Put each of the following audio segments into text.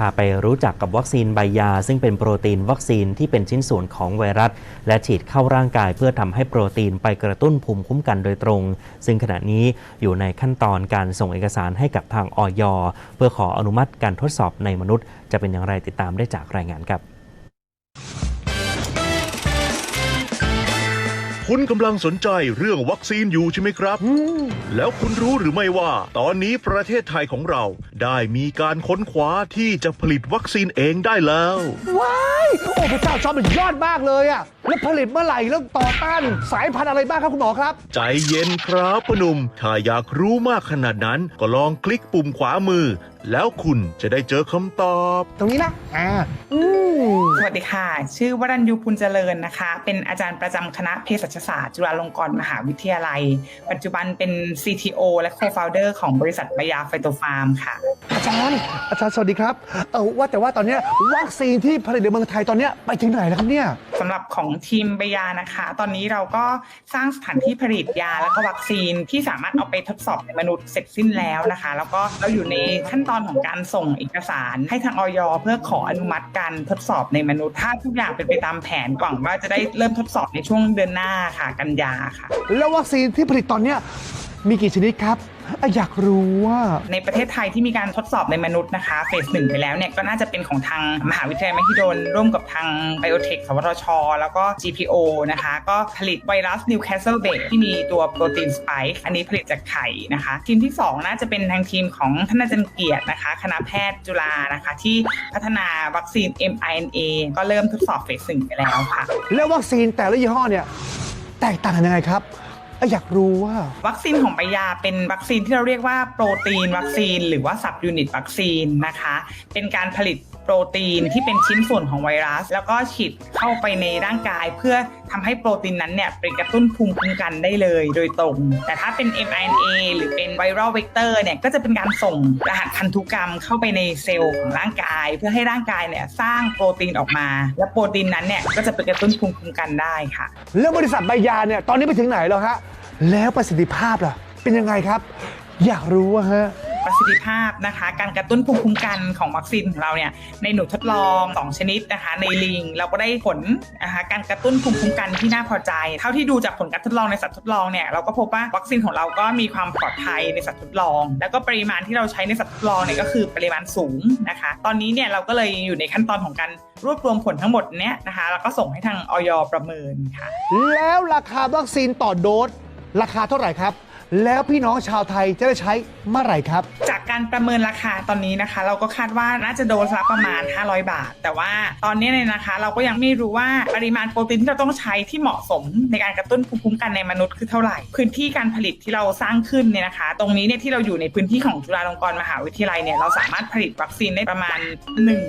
พาไปรู้จักกับวัคซีนใบยา ซึ่งเป็นโปรตีนวัคซีนที่เป็นชิ้นส่วนของไวรัส และฉีดเข้าร่างกายเพื่อทำให้โปรตีนไปกระตุ้นภูมิคุ้มกันโดยตรง ซึ่งขณะนี้อยู่ในขั้นตอนการส่งเอกสารให้กับทางออยเพื่อขออนุมัติการทดสอบในมนุษย์ จะเป็นอย่างไรติดตามได้จากรายงานครับ คุณกำลังสนใจเรื่องวัคซีนอยู่ใช่ไหมครับ แล้วคุณรู้หรือไม่ว่า ตอนนี้ประเทศไทยของเราได้มีการค้นคว้าที่จะผลิตวัคซีนเองได้แล้ว ว้าย โอ้พระเจ้าจอมมันยอดมากเลยอะแล้วผลิตเมื่อไหร่แล้วต่อต้านสายพันธุ์อะไรบ้างครับคุณหมอครับ ใจเย็นครับพอหนุ่ม ถ้าอยากรู้มากขนาดนั้นก็ลองคลิกปุ่มขวามือ แล้วคุณจะได้เจอคำตอบ ตรงนี้นะอ่าอืมสวัสดีค่ะ ชื่อวรัญยูพุนเจริญนะคะ เป็นอาจารย์ประจำคณะเภสัชศาสตร์จุฬาลงกรณ์มหาวิทยาลัย ปัจจุบันเป็น CTO และ Co-founder ของบริษัทบยาไฟโตฟาร์มค่ะ อาจารย์ อาจารย์สวัสดีครับ เออว่าแต่ว่าตอนเนี้ยวัคซีนที่ผลิตในเมืองไทยตอนเนี้ยไปถึงไหนแล้วครับเนี่ย สำหรับของทีมบายานะคะ ตอนนี้เราก็สร้างสถานที่ผลิตยาและก็วัคซีนที่สามารถเอาไปทดสอบในมนุษย์เสร็จสิ้นแล้วนะคะ แล้วก็เราอยู่ในขั้นตอนของการส่งเอกสารให้ทางออยเพื่อขออนุมัติการทดสอบในมนุษย์ถ้าทุกอย่างเป็นไปตามแผนหวังว่าจะได้เริ่มทดสอบในช่วงเดือนหน้าค่ะกันยาค่ะ แล้ววัคซีนที่ผลิตตอนเนี้ย มีกี่ชนิดครับอะอยากรู้ว่า ในประเทศไทยที่มีการทดสอบในมนุษย์นะคะเฟสหนึ่งไปแล้วเนี่ยก็น่าจะเป็นของทางมหาวิทยาลัยมหิดล ร่วมกับทางไบโอเทคสวทช แล้วก็ GPO นะคะ ก็ผลิตไวรัสนิวคาสเซิลเบที่มีตัวโปรตีนสไปค์อันนี้ผลิตจากไข่นะคะ ทีมที่ 2 น่าจะเป็นทางทีมของท่านอาจารย์เกียรตินะคะ คณะแพทย์จุฬานะคะ ที่พัฒนาวัคซีน mRNA ก็เริ่มทดสอบเฟสหนึ่งไปแล้วค่ะแล้ววัคซีนแต่ละยี่ห้อเนี่ยแตกต่างกันยังไงครับอะ อยากรู้ว่า วัคซีนของปยาเป็นวัคซีนที่เราเรียกว่าโปรตีนวัคซีน หรือว่าสับยูนิตวัคซีนนะคะ เป็นการผลิตโปรตีนที่เป็นชิ้นส่วนของไวรัส แล้วก็ฉีดเข้าไปในร่างกาย เพื่อทำให้โปรตีนนั้นเนี่ยไปกระตุ้นภูมิคุ้มกันได้เลยโดยตรง แต่ถ้าเป็น mRNA หรือเป็นไวรัลเวกเตอร์เนี่ยก็จะเป็นการส่งรหัสพันธุกรรมเข้าไปในเซลล์ของร่างกาย เพื่อให้ร่างกายเนี่ยสร้างโปรตีนออกมา และโปรตีนนั้นเนี่ยก็จะไปกระตุ้นภูมิคุ้มกันได้ค่ะ แล้วบริษัทใบยาเนี่ยตอนนี้ไปถึงไหนแล้วฮะแล้วประสิทธิภาพล่ะเป็นยังไงครับ อยากรู้ว่าฮะ ประสิทธิภาพนะคะ การกระตุ้นภูมิคุ้มกันของวัคซีนของเราเนี่ยในหนูทดลอง 2 ชนิดนะคะ ในลิง เราก็ได้ผลนะคะการกระตุ้นภูมิคุ้มกันที่น่าพอใจ เท่าที่ดูจากผลการทดลองในสัตว์ทดลองเนี่ยเราก็พบว่าวัคซีนของเราก็มีความปลอดภัยในสัตว์ทดลอง แล้วก็ปริมาณที่เราใช้ในสัตว์ทดลองเนี่ยก็คือปริมาณสูงนะคะ ตอนนี้เนี่ยเราก็เลยอยู่ในขั้นตอนของการรวบรวมผลทั้งหมดเนี้ยนะคะ แล้วก็ส่งให้ทางออยประเมินค่ะ แล้วราคาวัคซีนต่อโดสราคาเท่าไหร่ครับ แล้วพี่น้องชาวไทยจะได้ใช้เมื่อไหร่ครับ จากการประเมินราคาตอนนี้นะคะ เราก็คาดว่าน่าจะโดสละประมาณ 500 บาท แต่ว่าตอนนี้เนี่ยนะคะ เราก็ยังไม่รู้ว่าปริมาณโปรตีนที่เราต้องใช้ที่เหมาะสมในการกระตุ้นภูมิคุ้มกันในมนุษย์คือเท่าไหร่ พื้นที่การผลิตที่เราสร้างขึ้นเนี่ยนะคะ ตรงนี้เนี่ยที่เราอยู่ในพื้นที่ของจุฬาลงกรณ์มหาวิทยาลัยเนี่ยเราสามารถผลิตวัคซีนได้ประมาณ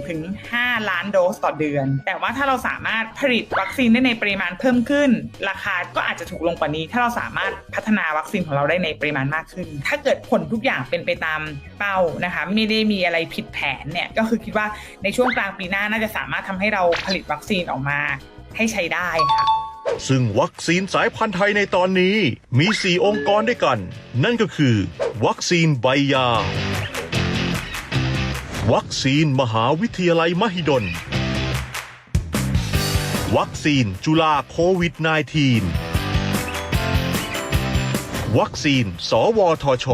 1-5 ล้านโดสต่อเดือน แต่ว่าถ้าเราสามารถผลิตวัคซีนได้ในปริมาณเพิ่มขึ้น ราคาก็อาจจะถูกลงกว่านี้ ถ้าเราสามารถพัฒนาวัคซีนของเราได้ในปริมาณมากขึ้น ถ้าเกิดผลทุกอย่างเป็นไปตามเป้านะคะ ไม่ได้มีอะไรผิดแผนเนี่ยก็คือคิดว่าในช่วงกลางปีหน้าน่าจะสามารถทำให้เราผลิตวัคซีนออกมาให้ใช้ได้ค่ะซึ่งวัคซีนสายพันธุ์ไทยในตอนนี้มี 4 องค์กรด้วยกัน นั่นก็คือ วัคซีนใบยา วัคซีนมหาวิทยาลัยมหิดล วัคซีนจุฬาโควิด -19 วัคซีน สวทช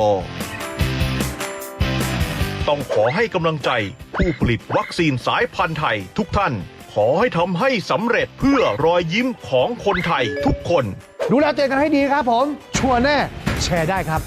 ต้องขอให้กำลังใจ ผู้ผลิตวัคซีนสายพันธุ์ไทยทุกท่าน ขอให้ทำให้สำเร็จเพื่อรอยยิ้มของคนไทยทุกคน ดูแลตัวเองกันให้ดีครับผม ชัวร์แน่ แชร์ได้ครับ